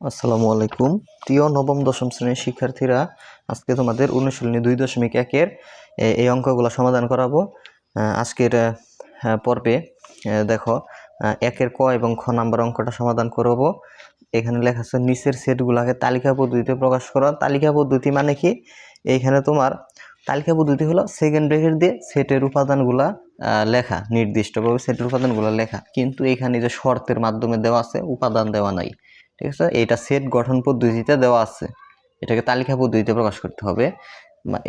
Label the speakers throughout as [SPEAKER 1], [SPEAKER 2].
[SPEAKER 1] আসসালামু আলাইকুম। প্রিয় নবম, দশম শ্রেণির শিক্ষার্থীরা, আজকে তোমাদের অনুশীলনী দুই দশমিক একের এই অঙ্কগুলো সমাধান করাবো। আজকের পর্বে দেখো একের ক এবং খ নাম্বার অঙ্কটা সমাধান করব। এখানে লেখা আছে, নিচের সেটগুলোকে তালিকা পদ্ধতিতে প্রকাশ করা। তালিকা পদ্ধতি মানে কি? এইখানে তোমার তালিকা পদ্ধতি হলো সেকেন্ড ব্রেকেট দিয়ে সেটের উপাদানগুলা লেখা, নির্দিষ্টভাবে সেটের উপাদানগুলো লেখা। কিন্তু এখানে যে শর্তের মাধ্যমে দেওয়া আছে, উপাদান দেওয়া নাই। ঠিক আছে? এটা সেট গঠন পদ্ধতিতে দেওয়া আছে। এটাকে তালিকা পদ্ধতিতে প্রকাশ করতে হবে।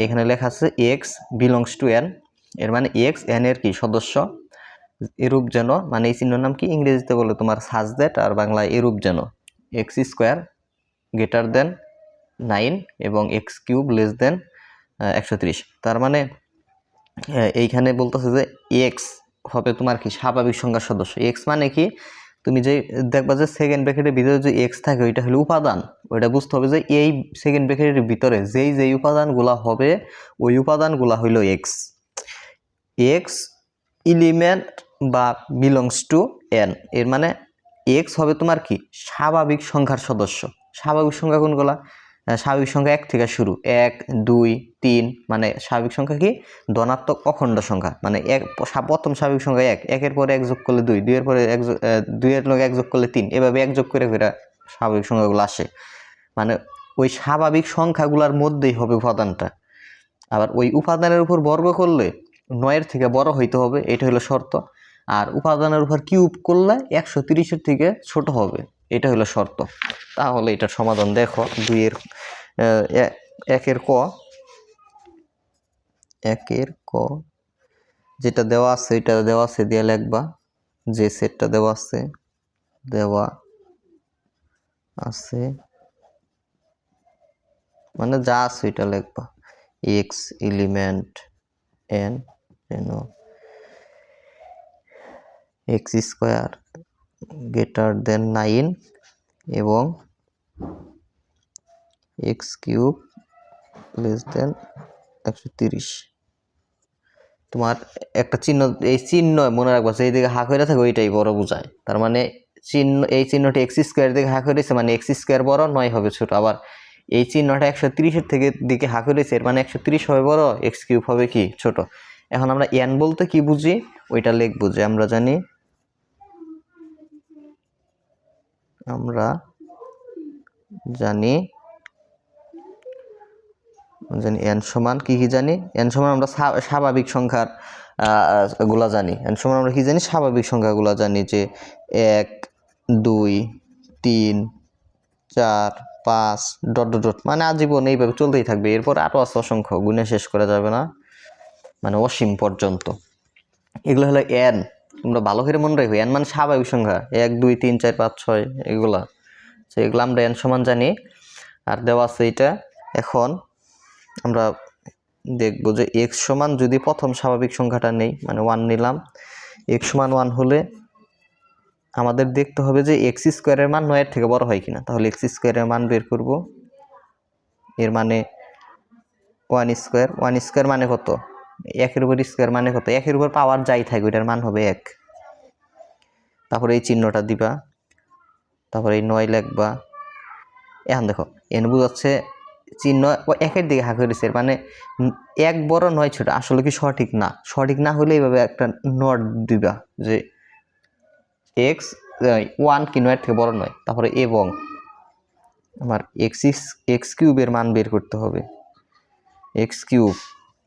[SPEAKER 1] এখানে লেখা আছে এক্স বিলংস টু এন এর মানে এক্স এন এর কি? সদস্য। এরূপ যেন মানে এই চিহ্নের নাম কি? ইংরেজিতে বলে তোমার সাজ দ্যাট আর বাংলায় এরূপ যেন। X square greater than nine এবং এক্স কিউব লেস দেন একশো ত্রিশ। তার মানে এইখানে বলতেছে যে এক্স হবে তোমার কি? স্বাভাবিক সংখ্যার সদস্য। এক্স মানে কি? তুমি যে দেখবা যে সেকেন্ড ব্র্যাকেটের ভিতরে যে এক্স থাকে, ওইটা হলো উপাদান। ওইটা বুঝতে হবে যে এই সেকেন্ড ব্র্যাকেটের ভিতরে যেই যেই উপাদানগুলা হবে, ওই উপাদানগুলা হইল এক্স এক্স ইলিমেন্ট বা বিলংস টু এন এর মানে এক্স হবে তোমার কি? স্বাভাবিক সংখ্যার সদস্য। স্বাভাবিক সংখ্যা কোনগুলা? স্বাভাবিক সংখ্যা এক থেকে শুরু। এক, দুই, তিন মানে স্বাভাবিক সংখ্যা কি? ধনাত্মক অখণ্ড সংখ্যা। মানে এক প্রথম স্বাভাবিক সংখ্যা এক। একের পরে এক যোগ করলে দুই। দুইয়ের পরে এক দুইয়ের লগে এক যোগ করলে তিন। এভাবে এক যোগ করে ফেরা স্বাভাবিক সংখ্যাগুলো আসে। মানে ওই স্বাভাবিক সংখ্যাগুলোর মধ্যেই হবে উপাদানটা। আবার ওই উপাদানের উপর বর্গ করলে নয়ের থেকে বড় হইতে হবে, এটা হলো শর্ত। আর উপাদানের উপর কিউব করলে একশো তিরিশের থেকে ছোট হবে, এটা হলো শর্ত। তাহলে এটার সমাধান দেখো। দুইয়ের একের ক। একের ক। যেটা দেওয়া আছে, এটা দেওয়া আছে, দিয়ে লিখবা। যে সেটটা দেওয়া আছে দেওয়া আছে। মানে যা আছে, এটা লিখবা। এক্স এলিমেন্ট এন যেন x square greater than nine এবং এক্স কিউব লেস দেন একশো তিরিশ। তোমার একটা চিহ্ন, এই চিহ্ন মনে রাখবা যে এইদিকে হাঁক হয়ে থাকে ওইটাই বড় বোঝায়। তার মানে চিহ্ন, এই চিহ্নটি এক্স স্কোয়ার দিকে হাঁক হয়েছে মানে এক্স স্কোয়ার বড়, নয় হবে ছোট। আবার এই চিহ্নটা একশো তিরিশের থেকে দিকে হাঁক হয়েছে এর মানে একশো তিরিশ হবে বড়, এক্স কিউব হবে কি ছোট। এখন আমরা এন বলতে কি বুঝি? ওইটা লিখব যে আমরা জানি আমরা জানি জানি এন সমান কি কি জানি? এন সমান আমরা স্বা- স্বাভাবিক সংখ্যারগুলা জানি। এন সমান আমরা কি জানি? স্বাভাবিক সংখ্যাগুলা জানি যে এক, দুই, তিন, চার, পাঁচ, ডট ডট ডট। মানে আজীবন এইভাবে চলতেই থাকবে। এরপর আরও আছে অসংখ্য। গুণে শেষ করা যাবে না। মানে অসীম পর্যন্ত। এগুলো হলো এন তোমরা ভালো করে মনে রাখো। এন মানে স্বাভাবিক সংখ্যা। এক, দুই, তিন, চার, পাঁচ, ছয়, এগুলা। তো এগুলো আমরা এন সমান জানি। আর দেওয়া আছে এটা এখন আমরা দেখব যে এক্স সমান যদি প্রথম স্বাভাবিক সংখ্যাটা নেই মানে ওয়ান নিলাম এক্স সমান ওয়ান হলে আমাদের দেখতে হবে যে এক্স স্কোয়ারের মান নয়ের থেকে বড় হয় কিনা। তাহলে এক্স স্কোয়ারের মান বের করব, এর মানে ওয়ান স্কোয়ার ওয়ান স্কোয়ার মানে কত? একের উপর স্কোয়ার মানে কত? একের উপর পাওয়ার যাই থাকবে এটার মান হবে এক। তারপরে এই চিহ্নটা দিবা, তারপরে এই নয় লিখবা। এখন দেখো এন বুঝাচ্ছে চিহ্ন একের দিকে হাঁক হয়েছে মানে এক বড় নয় ছোট, আসলে কি সঠিক না? সঠিক না হলে এইভাবে একটা নট দিবা যে এক্স ওয়ান কি নয়ের থেকে বড় নয়, তারপরে এবং আমার এক্স এক্স কিউবের মান বের করতে হবে। এক্স কিউব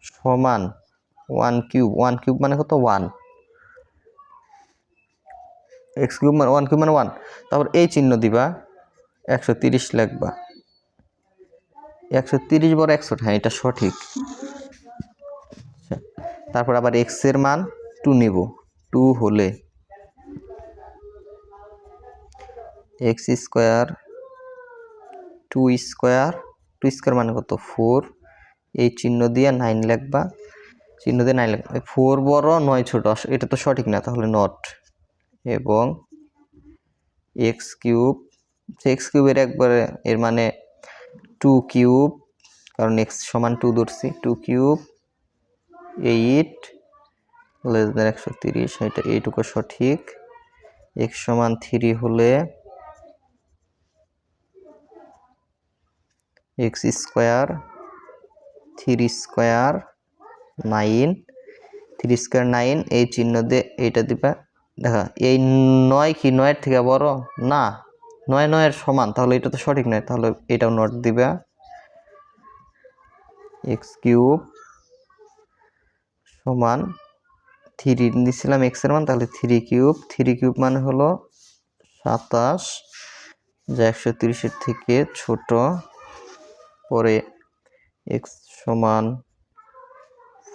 [SPEAKER 1] সমান ওয়ান কিউব ওয়ান কিউব মানে কত? ওয়ান এক্স কিউব মানে ওয়ান কিউব মানে ওয়ান তারপর এই চিহ্ন দিবা, একশো তিরিশ লিখবা। একশো তিরিশ বড় একশো হ্যাঁ এটা সঠিক। তারপর আবার এক্সের মান টু নিব। টু হলে x square two square two square মানে কত? ফোর এই চিহ্ন দিয়ে নাইন লিখবা। চিহ্ন দিয়ে নাইন লিখবা। ফোর বড়, নয় ছোট। এটা তো সঠিক না, তাহলে নট এবং এক্স কিউব এক্স কিউবের একবারে এর মানে টু কিউব কারণ এক্স সমান টু ধরছি two cube eight less than একশো তিরিশ, এটা এইটুকু সঠিক। এক্স সমান থ্রি হলে x square three square nine three square nine এই চিহ্ন দিয়ে এইটা দিবা। দেখা, এই নয় কি নয়ের থেকে বড়? না। নয় নয়ের সমান, তাহলে এটা তো সঠিক নয়, তাহলে এটাও নট দিবা। এক্স কিউব সমান থ্রি দিছিলাম এক্সের মান, তাহলে থ্রি কিউব থ্রি কিউব মানে হলো সাতাশ, যা একশো তিরিশের থেকে ছোট, পরে এক্স সমান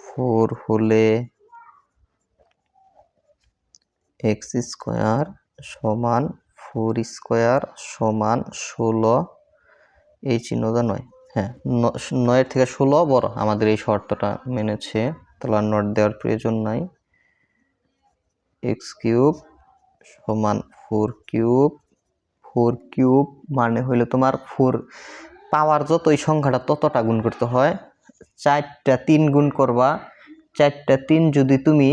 [SPEAKER 1] ফোর হলে এক্স স্কোয়ার সমান ফোর স্কোয়ার সমান ষোলো, এই চিহ্নটা নয়। হ্যাঁ নয়ের থেকে ষোলো বড় আমাদের এই শর্তটা মেনেছে। তাহলে আর নট দেওয়ার প্রয়োজন নাই। এক্স কিউব সমান ফোর কিউব ফোর কিউব মানে হইল তোমার ফোর পাওয়ার যত ওই সংখ্যাটা ততটা গুণ করতে হয়। চারটা তিন গুণ করবা। চারটা তিন যদি তুমি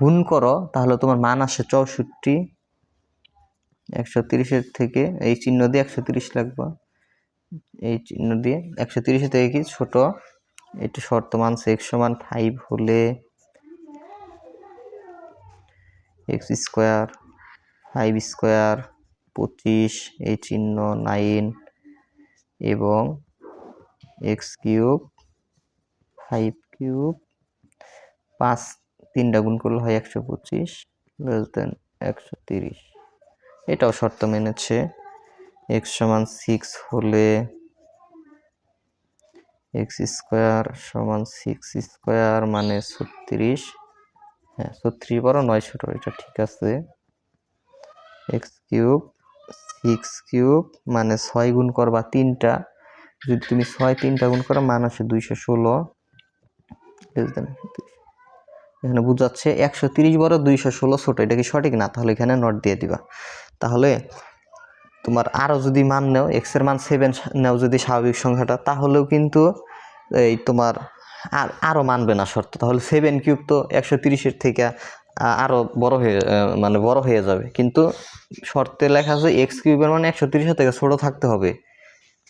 [SPEAKER 1] গুণ করো, তাহলে তোমার মান আসে চৌষট্টি। একশো তিরিশের থেকে, এই চিহ্ন দিয়ে একশো তিরিশ লাগবা। এই চিহ্ন দিয়ে একশো তিরিশের থেকে কি ছোট? একটু শর্ত মানছে এক্স সমান ফাইভ হলে এক্স স্কোয়ার ফাইভ স্কোয়ার পঁচিশ, এই চিহ্ন নাইন এবং এক্স কিউব ফাইভ কিউব পাঁচ, তিনটা গুণ করলে হয় একশো পঁচিশ লেস দেন একশো তিরিশ। এটাও শর্ত মেনেছে। এক্স সমান সিক্স হলে এক্স স্কোয়ার সমান সিক্স স্কোয়ার মানে ছত্রিশ। হ্যাঁ ছত্রিশ বড় নয় ছোট, এটা ঠিক আছে। এক্স কিউব সিক্স কিউব মানে ছয় গুণ করবা তিনটা। যদি তুমি ছয় তিনটা গুণ করো, মান আসে দুইশো ষোলো। less than 130 এখানে বুঝাচ্ছে একশো তিরিশ বড় দুইশো ষোলো ছোট, এটা কি সঠিক? না, তাহলে এখানে নট দিয়ে দিবা। তাহলে তোমার আরও যদি মান নেও এক্সের মান সেভেন নেও যদি স্বাভাবিক সংখ্যাটা, তাহলেও কিন্তু এই তোমার আর আরও মানবে না শর্ত। তাহলে সেভেন কিউব তো একশো তিরিশের থেকে আরও বড় হয়ে মানে বড় হয়ে যাবে। কিন্তু শর্তে লেখা আছে এক্স কিউবের মানে একশো তিরিশের থেকে ছোট থাকতে হবে।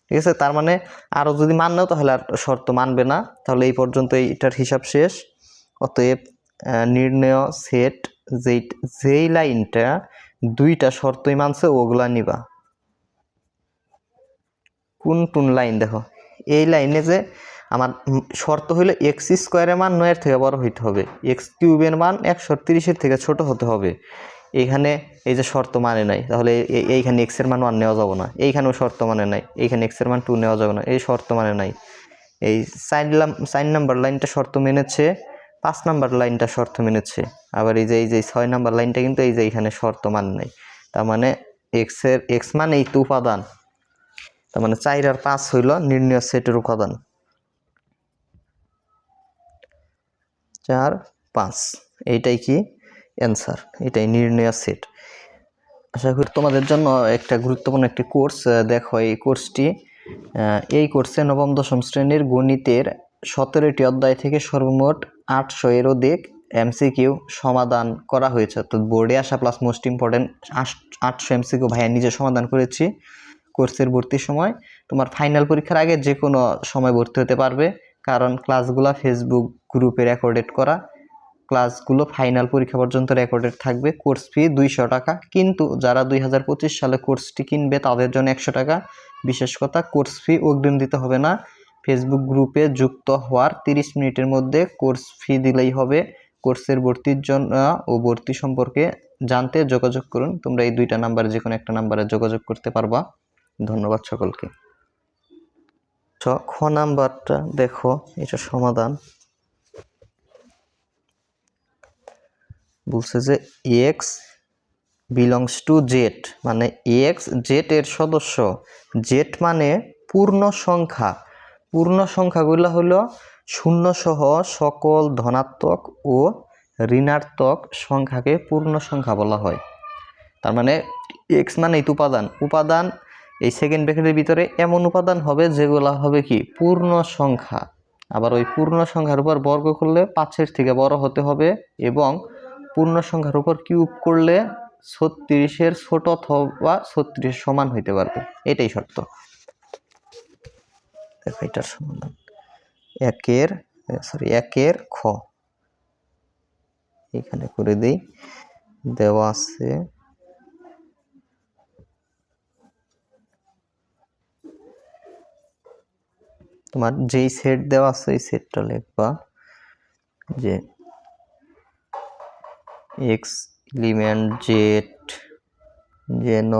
[SPEAKER 1] ঠিক আছে? তার মানে আরও যদি মান নাও, তাহলে আর শর্ত মানবে না। তাহলে এই পর্যন্ত এইটার হিসাব শেষ। অতএব নির্ণয় সেট যেই যেই লাইনটা দুইটা শর্তই মানছে, ওগুলা নিবা। কোন কোন লাইন দেখো? এই লাইনে যে আমার শর্ত হইল এক্স স্কোয়ারের মান নয়ের থেকে বড় হইতে হবে। এক্স কিউবের মান একশো তিরিশের থেকে ছোট হতে হবে। এইখানে এই যে শর্ত মানে নাই, তাহলে এই- এইখানে এক্সের মান ওয়ান নেওয়া যাবে না। এইখানেও শর্ত মানে নাই, এইখানে এক্সের মান টু নেওয়া যাবে না। এই শর্ত মানে নাই। এই সাইন সাইন নাম্বার লাইনটা শর্ত মেনেছে পাঁচ নাম্বার লাইনটা শর্ত মেনেছে। আবার এই যে এই যে ছয় নাম্বার লাইনটা কিন্তু এই যে এখানে শর্ত মান নেই। তার মানে এক্সের এক্স মানে এই তো উপাদান। তার মানে চার আর পাঁচ হইল নির্ণয় সেটের উপাদান। চার, পাঁচ, এইটাই কি? অ্যান্সার এটাই নির্ণয় সেট। আশা করি তোমাদের জন্য একটা গুরুত্বপূর্ণ একটি কোর্স দেখো এই কোর্সটি এই কোর্সে নবম, দশম শ্রেণির গণিতের সতেরোটি অধ্যায় থেকে সর্বমোট আটশো এর অধিক এমসিকিউ সমাধান করা হয়েছে। তো বোর্ডে আসা প্লাস মোস্ট ইম্পর্টেন্ট আটশো এমসিকিউ ভাইয়া নিজে সমাধান করেছি কোর্সের ভর্তির সময়। তোমার ফাইনাল পরীক্ষার আগে যে কোনো সময় ভর্তি হতে পারবে, কারণ ক্লাসগুলো ফেসবুক গ্রুপে রেকর্ডেড করা। ক্লাসগুলো ফাইনাল পরীক্ষা পর্যন্ত রেকর্ডেড থাকবে। কোর্স ফি দুইশো টাকা, কিন্তু যারা দুই হাজার পঁচিশ সালে কোর্সটি কিনবে তাদের জন্য একশো টাকা। বিশেষ কথা কোর্স ফি অগ্রিম দিতে হবে না। ফেসবুক গ্রুপে যুক্ত হওয়ার তিরিশ মিনিটের মধ্যে কোর্স ফি দিলেই হবে। কোর্সের ভর্তির জন্য ও ভর্তি সম্পর্কে জানতে যোগাযোগ করুন। তোমরা এই দুইটা নাম্বারে যে কোনো একটা নাম্বারে যোগাযোগ করতে পারবা। ধন্যবাদ সকলকে। ছ নাম্বারটা দেখো, এটা সমাধান। বলছে যে এক্স বিলংস টু জেড মানে এক্স জেড এর সদস্য। জেড মানে পূর্ণ সংখ্যা। পূর্ণ সংখ্যাগুলো হলো শূন্য সহ সকল ধনাত্মক ও ঋণাত্মক সংখ্যাকে পূর্ণ সংখ্যা বলা হয়। তার মানে এক্স মানে উপাদান। উপাদান এই সেকেন্ড ব্র্যাকেটের ভিতরে এমন উপাদান হবে যেগুলো হবে কি? পূর্ণ সংখ্যা। আবার ওই পূর্ণ সংখ্যার উপর বর্গ করলে পাঁচের থেকে বড় হতে হবে এবং পূর্ণ সংখ্যার উপর কিউব করলে ছত্রিশের ছোট অথবা ছত্রিশ সমান হইতে পারবে। এটাই শর্ত। দেখো এটার সমাধান। একের সরি একের খ। এখানে করে দিই। দেওয়া আছে তোমার যেই সেট দেওয়া আছে এই সেটটা লিখবা যে এক্স এলিমেন্ট জেড যেন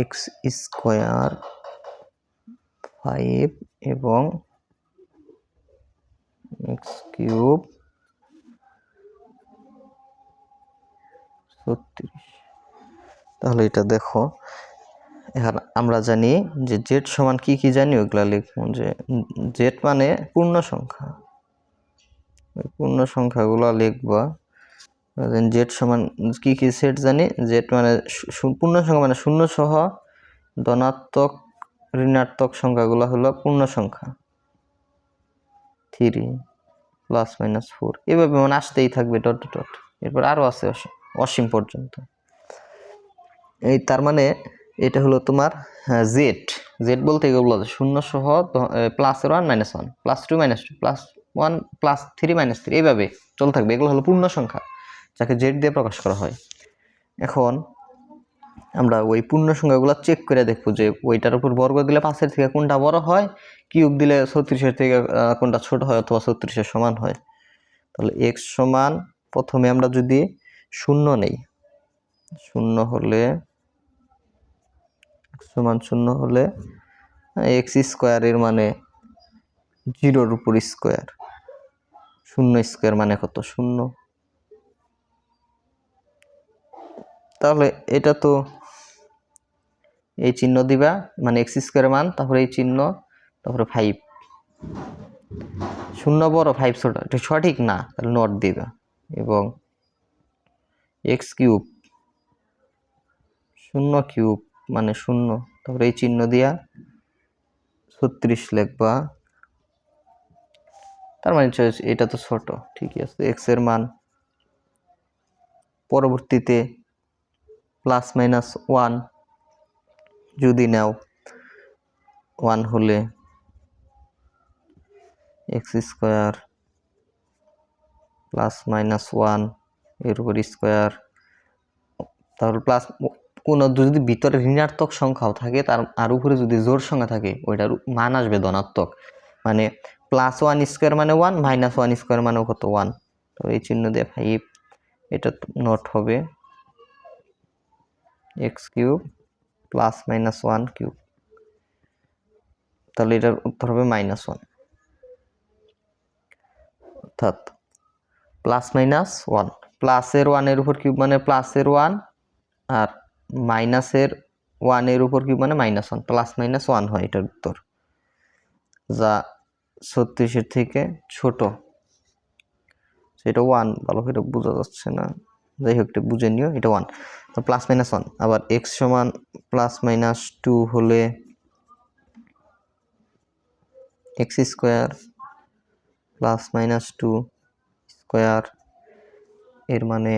[SPEAKER 1] এক্স স্কোয়ার ফাইভ এবং এক্স কিউব ছত্রিশ। তাহলে এটা দেখো, এখন আমরা জানি যে জেড সমান কি কি জানি, ওগুলা লিখব যে জেড মানে পূর্ণ সংখ্যা। পূর্ণ সংখ্যাগুলো লিখবা। জেড সমান কি কি সেট জানি জেড মানে পূর্ণ সংখ্যা মানে শূন্য সহ ধনাত্মক ঋণাত্মক সংখ্যাগুলো হলো পূর্ণ সংখ্যা। থ্রি প্লাস মাইনাস ফোর এভাবে মানে আসতেই থাকবে ডট ডট এরপর আরও আছে অসীম অসীম পর্যন্ত। এই তার মানে এটা হলো তোমার জেড জেড বলতে এগুলো শূন্য সহ plus one minus one plus two minus two plus one plus three minus three এইভাবে চলতে থাকবে। এগুলো হলো পূর্ণ সংখ্যা, যাকে জেড দিয়ে প্রকাশ করা হয়। এখন আমরা ওই পূর্ণ সংখ্যাগুলো চেক করে দেখব যে ওইটার উপর বর্গ দিলে পাঁচের থেকে কোনটা বড় হয়, কিউব দিলে ছত্রিশের থেকে কোনটা ছোট হয় অথবা ছত্রিশের সমান হয়। তাহলে এক্স সমান প্রথমে আমরা যদি শূন্য নেই, শূন্য হলে সমান শূন্য হলে এক্স স্কোয়ারের মানে জিরোর উপর স্কোয়ার শূন্য স্কোয়ার মানে কত? শূন্য। তাহলে এটা তো এই চিহ্ন দিবা মানে এক্স স্কোয়ারের মান, তারপরে এই চিহ্ন, তারপরে ফাইভ শূন্য বড় ফাইভ ছোট। সঠিক না, তাহলে নট দিবা এবং এক্স কিউব শূন্য কিউব মানে শূন্য। তারপরে এই চিহ্ন দিয়া ছত্রিশ লিখবা। তার মানে এটা তো ছোট, ঠিকই আছে। এক্সের মান পরবর্তীতে প্লাস মাইনাস ওয়ান যদি নাও ওয়ান হলে এক্স স্কোয়ার প্লাস মাইনাস ওয়ানের উপর স্কোয়ার তাহলে প্লাস কোনো যদি ভিতরে ঋণাত্মক সংখ্যাও থাকে, তার, আর উপরে যদি জোর সংখ্যা থাকে, ওইটার মান আসবে ধনাত্মক। মানে প্লাস ওয়ান স্কোয়ার মানে ওয়ান মাইনাস ওয়ান স্কোয়ার মানেও কত? ওয়ান তো এই চিহ্ন দিয়ে ফাইভ এটা নট হবে x cube plus minus one cube তাহলে এটার উত্তর হবে মাইনাস ওয়ান অর্থাৎ প্লাস মাইনাস ওয়ান প্লাসের ওয়ানের উপর কিউব মানে প্লাসের ওয়ান আর মাইনাসের ওয়ানের উপর কিউব মানে minus one plus minus one হয় এটার উত্তর। যা ছত্রিশের থেকে ছোট। সেটা ওয়ান ভালো করে বোঝা যাচ্ছে না। যাই হোক বুঝে নিও, এটা ওয়ান প্লাস মাইনাস ওয়ান আবার এক্স সমান প্লাস মাইনাস টু হলে x square plus minus two square এর মানে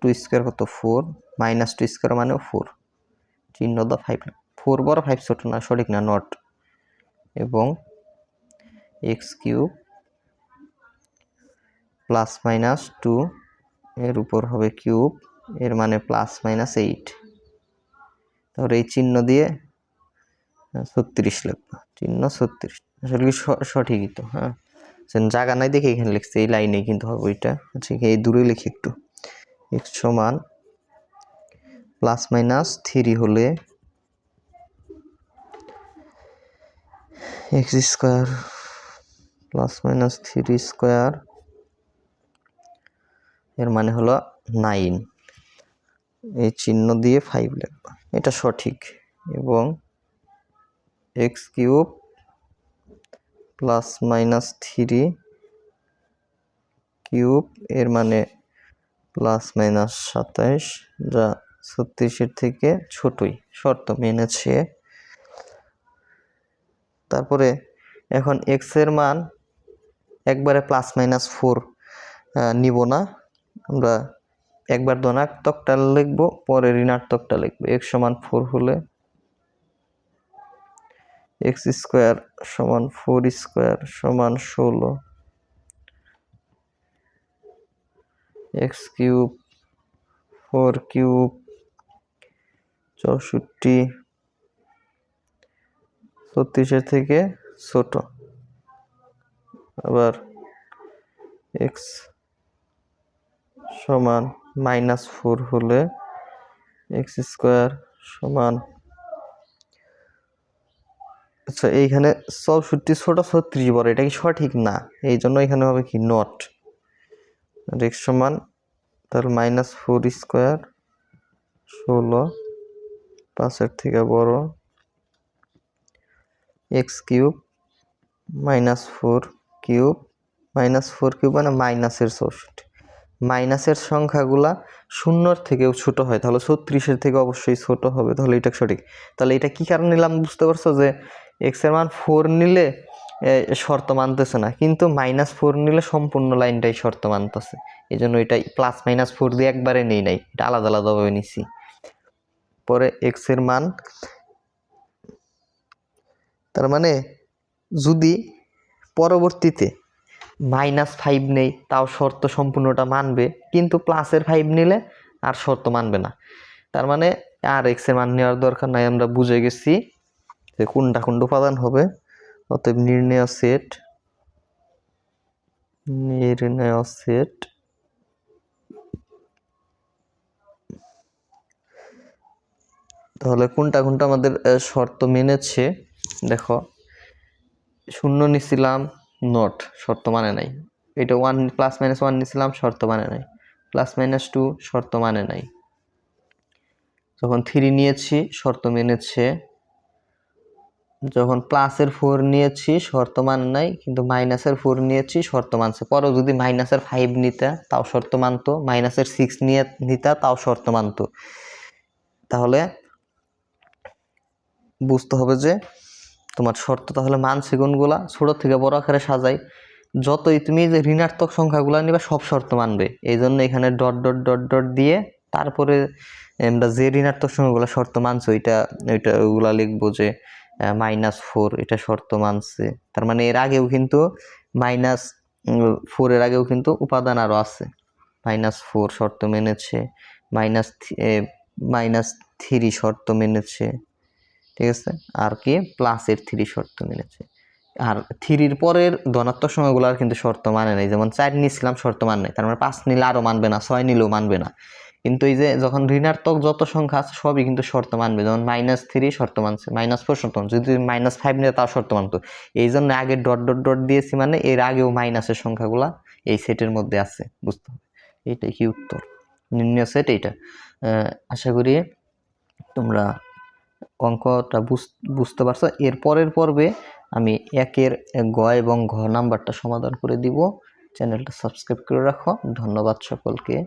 [SPEAKER 1] টু স্কোয়ার কত? ফোর মাইনাস টু স্কোয়ার মানেও ফোর চিহ্ন দা ফাইভ ফোর বড় ফাইভ ছোট না, সঠিক না নট এবং x cube plus minus two এর উপর হবে কিউব এর মানে প্লাস মাইনাস এইট তারপরে এই চিহ্ন দিয়ে ছত্রিশ লিখব। চিহ্ন ছত্রিশ। আসলে কি সঠিকই তো হ্যাঁ? জায়গা নাই দেখে এখানে লিখছে, এই লাইনে কিন্তু হবে ওইটা। আচ্ছা এই দূরে লিখি একটু। এক্স সমান প্লাস মাইনাস থ্রি হলে x square plus minus three square এর মানে হলো নাইন এই চিহ্ন দিয়ে ফাইভ লিখবা। এটা সঠিক। এবং x cube plus minus three cube এর মানে প্লাস মাইনাস সাতাইশ, যা ছত্রিশের থেকে ছোটই। শর্ত মেনেছে। তারপরে এখন এক্সের মান একবারে প্লাস মাইনাস ফোর নিব না। আমরা একবার ধনাত্মকটা লিখব, পরে ঋণাত্মকটা লিখব। এক্স সমান ফোর হলে এক্স স্কোয়ার সমান ফোর স্কোয়ার সমান ষোলো। এক্স কিউব ফোর কিউব চৌষট্টি ছত্রিশের থেকে ছোট। আবার এক্স সমান মাইনাস ফোর হলে এক্স স্কোয়ার সমান আচ্ছা এইখানে চৌষট্টি ছোট ছত্রিশ বড়, এটা কি সঠিক? না, এই জন্য এখানে হবে কি নট এক্স সমান তাহলে মাইনাস ফোর স্কোয়ার ষোলো, পাঁচের থেকে বড় x cube minus four cube, minus four cube মানে মাইনাসের চৌষট্টি। মাইনাসের সংখ্যাগুলা শূন্যর থেকেও ছোট হয়। তাহলে ছত্রিশের থেকে অবশ্যই ছোট হবে। তাহলে এটা সঠিক। তাহলে এটা কী কারণে নিলাম বুঝতে পারছ যে এক্সের মান ফোর নিলে শর্ত মানতেছে না। কিন্তু মাইনাস ফোর নিলে সম্পূর্ণ লাইনটাই শর্ত মানতেছে। এই জন্য এটা প্লাস মাইনাস ফোর দিয়ে একবারে নেই নাই। এটা আলাদা আলাদাভাবে নিছি। পরে এক্সের মান, তার মানে যদি পরবর্তীতে মাইনাস ফাইভ নেই, তাও শর্ত সম্পূর্ণটা মানবে, কিন্তু প্লাসের ফাইভ নিলে আর শর্ত মানবে না। তার মানে আর এক্সের মান নেওয়ার দরকার নাই, আমরা বুঝে গেছি যে কোনটা কোনটা উপাদান হবে। অতএব নির্ণয় সেট নির্ণয় সেট তাহলে কোনটা কোনটা আমাদের শর্ত মেনেছে। দেখো, শূন্য নিছিলাম নট শর্ত মানে নাই। এটা ওয়ান প্লাস মাইনাস ওয়ান নিছিলাম শর্ত মানে নাই। প্লাস মাইনাস টু শর্ত মানে নাই। যখন থ্রি নিয়েছি, শর্ত মেনেছে। যখন প্লাসের ফোর নিয়েছি, শর্ত মান নাই, কিন্তু মাইনাসের ফোর নিয়েছি, শর্ত মানছে। পরেও যদি মাইনাসের ফাইভ নিতা, তাও শর্ত মানতো। মাইনাসের সিক্স নিয়ে, নিতা, তাও শর্ত মানতো। তাহলে বুঝতে হবে যে তোমার শর্ত তাহলে মানছে গুণগুলা, ছোট থেকে বড় আকারে সাজাই। যতই তুমি যে ঋণাত্মক সংখ্যাগুলো নিবে, সব শর্ত মানবে। এই জন্য এখানে ডট ডট ডট ডট দিয়ে তারপরে আমরা যে ঋণাত্মক সংখ্যাগুলো শর্ত মানছে, ওইটা ওইটা ওগুলা লিখব যে মাইনাস ফোর এটা শর্ত মানছে। তার মানে এর আগেও কিন্তু মাইনাস ফোরের আগেও কিন্তু উপাদান আরও আছে। মাইনাস ফোর শর্ত মেনেছে মাইনাস মাইনাস থ্রি শর্ত মেনেছে। ঠিক আছে? আর কি প্লাসের থ্রি শর্ত মেনেছে আর থ্রির পরের ধনাত্মক সংখ্যাগুলো আর কিন্তু শর্ত মানে নাই। যেমন চার নিয়েছিলাম শর্ত মান নাই। তার মানে পাঁচ নিলে আরও মানবে না, ছয় নিলেও মানবে না। কিন্তু এই যে যখন ঋণাত্মক যত সংখ্যা আছে, সবই কিন্তু শর্ত মানবে। যেমন মাইনাস থ্রি শর্ত মানছে মাইনাস ফোর শর্ত মানছে। যদি মাইনাস ফাইভ নিয়ে তাও শর্ত মানতো। এই জন্য আগে ডট ডট ডট দিয়েছি মানে এর আগেও মাইনাসের সংখ্যাগুলা এই সেটের মধ্যে আছে, বুঝতে হবে। এইটাই কি উত্তর? নির্ণয় সেট এইটা। আশা করি তোমরা অঙ্কটা বুঝ- বুঝতে পারছ? এর পরের পর্বে আমি একের গ এবং ঘ নাম্বারটা সমাধান করে দিব। চ্যানেলটা সাবস্ক্রাইব করে রাখো। ধন্যবাদ সকলকে।